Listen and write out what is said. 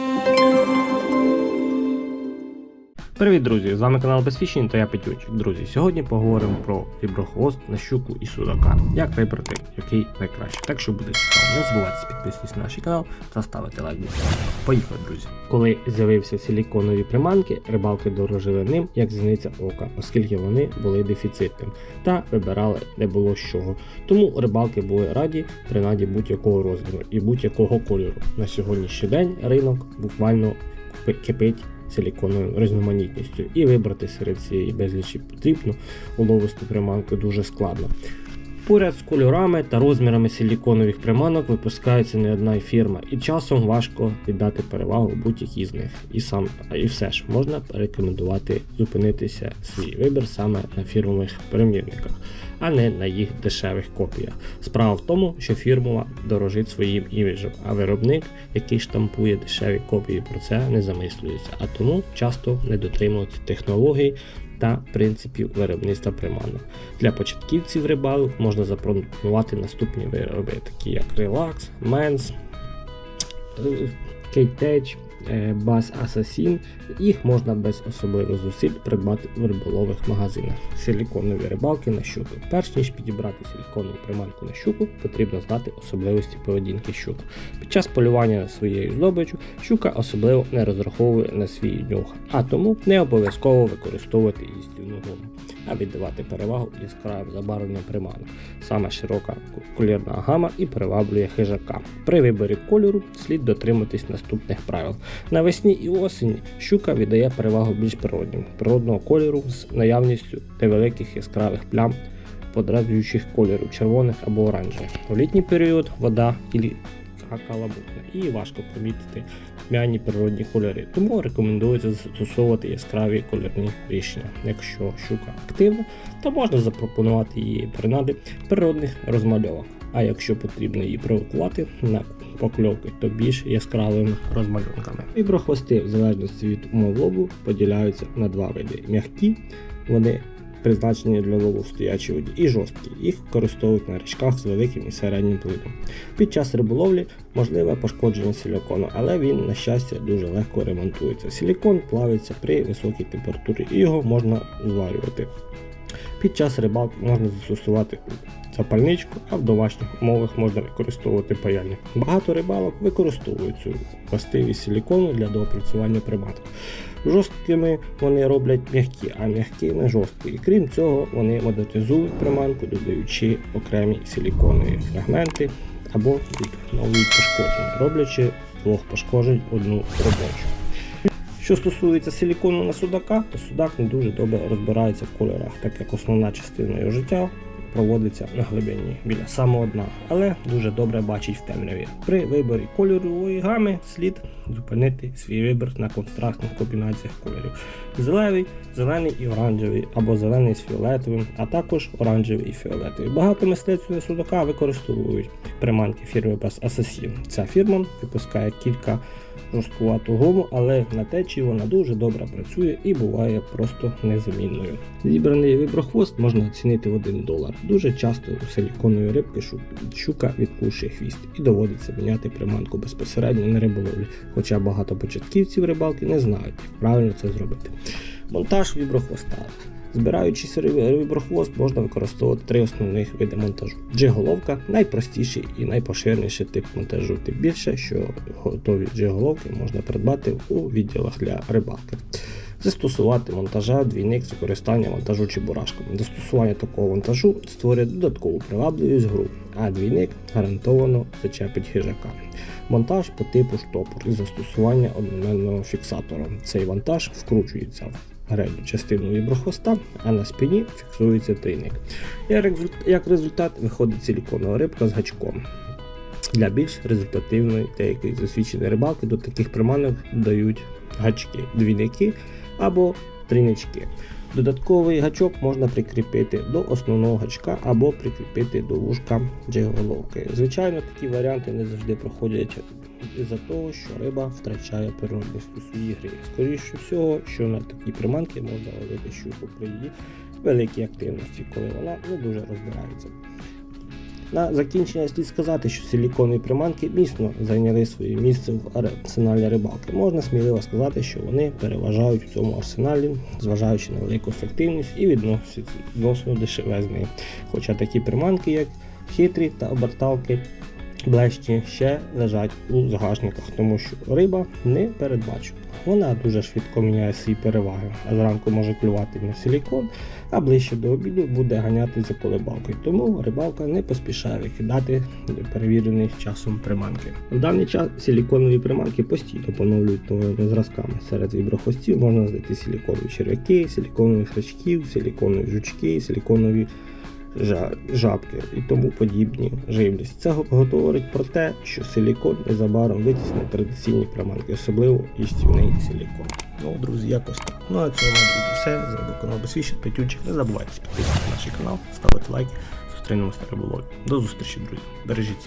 Thank you. Привіт, друзі! З вами канал Безфішінг та я Петючик. Друзі, сьогодні поговоримо про віброхвост на щуку і судака. Як вибрати, який найкраще. Так що буде цікаво. Не забувайте підписуватись на наш канал та ставити лайк. Поїхали, друзі. Коли з'явився силіконові приманки, рибалки дорожили ним, як зіниця ока, оскільки вони були дефіцитним та вибирали не було з чого. Тому рибалки були раді принаді будь-якого розміру і будь-якого кольору. На сьогоднішній день ринок буквально кипить силіконовою різноманітністю, і вибрати серед цієї безлічі потрібну уловисту приманку дуже складно. Поряд з кольорами та розмірами силіконових приманок випускається не одна фірма, і часом важко віддати перевагу будь-якій з них. І сам, і все ж можна рекомендувати зупинитися свій вибір саме на фірмових примірниках, а не на їх дешевих копіях. Справа в тому, що фірмова дорожить своїм іміджем, а виробник, який штампує дешеві копії, про це не замислюється, а тому часто не дотримується технологій та принципів виробництва приманок. Для початківців рибалок можна запропонувати наступні вироби, такі як Relax, Men's, Кейтеч, Bass Assassin. Їх можна без особливих зусиль придбати в риболових магазинах. Силіконові рибалки на щуку. Перш ніж підібрати силіконову приманку на щуку, потрібно знати особливості поведінки щук. Під час полювання своєю здобичу щука особливо не розраховує на свій нюх, а тому не обов'язково використовувати їстівну гуму, а віддавати перевагу яскравим забарвленням приманок. Саме широка кольорна гама і приваблює хижака. При виборі кольору слід дотриматись наступних правил. Навесні і осені щука віддає перевагу більш природнім, природного кольору з наявністю невеликих яскравих плям, подразнюючих кольорів червоних або оранжевих. У літній період вода і калабутна і важко помітити тьмяні природні кольори, тому рекомендується застосовувати яскраві кольорні рішення. Якщо щука активна, то можна запропонувати її принади природних розмальовок. А якщо потрібно її провокувати на покльовки, то більш яскравими розмальовками. Віброхвости, в залежності від умов лову, поділяються на два види: м'які, вони призначені для лову в воді, і жорсткі. Їх використовують на річках з великим і середнім плином. Під час риболовлі можливе пошкодження силікону, але він, на щастя, дуже легко ремонтується. Силікон плавиться при високій температурі і його можна зварювати. Під час рибалки можна застосувати запальничку, а в домашніх умовах можна використовувати паяльник. Багато рибалок використовують цю властивість силікону для доопрацювання приматок. Жорсткими вони роблять м'які, а м'якими жорсткі. І крім цього, вони модернізують приманку, додаючи окремі силіконові фрагменти або відновлюють пошкодження, роблячи двох пошкоджень одну робочу. Що стосується силікону на судака, то судак не дуже добре розбирається в кольорах, так як основна частина його життя проводиться на глибині біля самого дна, але дуже добре бачить в темряві. При виборі кольорової гами слід зупинити свій вибір на контрастних комбінаціях кольорів: зелений, зелений і оранжевий, або зелений з фіолетовим, а також оранжевий і фіолетовий. Багато мистецтв судака використовують приманки фірми Bass Assassin. Ця фірма випускає кілька жорсткувату гуму, але на течії вона дуже добре працює і буває просто незамінною. Зібраний виброхвост можна оцінити в 1 долар. Дуже часто у силіконової рибки щука відкушує хвіст і доводиться міняти приманку безпосередньо на риболовлі, хоча багато початківців рибалки не знають, як правильно це зробити. Монтаж віброхвоста. Збираючи віброхвост, можна використовувати три основних види монтажу. Джиголовка найпростіший і найпоширеніший тип монтажу, тим більше, що готові джиголовки можна придбати у відділах для рибалки. Застосувати монтажа двійник з використанням монтажу чебурашком. Застосування такого монтажу створює додаткову привабливість гру, а двійник гарантовано зачепить хижака. Монтаж по типу штопор із застосування одноменного фіксатора. Цей вантаж вкручується в передню частину віброхвоста, а на спині фіксується трійник. Як результат виходить силіконова рибка з гачком. Для більш результативної деякої засвідченої рибалки до таких приманок дають гачки, двійники або трійнички. Додатковий гачок можна прикріпити до основного гачка або прикріпити до вушка джиголовки. Звичайно, такі варіанти не завжди проходять із-за того, що риба втрачає природність у своїй грі. Скоріше всього, що на такі приманки можна ловити щуку при її великій активності, коли вона не дуже розбирається. На закінчення слід сказати, що силіконові приманки міцно зайняли своє місце в арсеналі рибалки. Можна сміливо сказати, що вони переважають в цьому арсеналі, зважаючи на велику ефективність і відносно дешевезні. Хоча такі приманки, як хитрі та оберталки, блещі ще лежать у загашниках, тому що риба не передбачена. Вона дуже швидко міняє свої переваги, а зранку може клювати на силікон, а ближче до обіду буде ганяти за колебалкою. Тому рибалка не поспішає викидати перевірені часом приманки. В даний час силіконові приманки постійно поновлюють новими зразками. Серед віброхвостів можна знайти силіконові черв'яки, силіконові хрячків, силіконові жучки, силіконові жабки і тому подібні живність. Це говорить про те, що силікон незабаром витісне традиційні приманки, особливо їстівний силікон. Ну, друзі, якось так. Ну а цьому мабуть, все. З вами канал Безвіщит, Петючик. Не забувайте підписуватися на наш канал, ставити лайки. Зустрінемося на риболовлі. До зустрічі, друзі. Бережіть себе.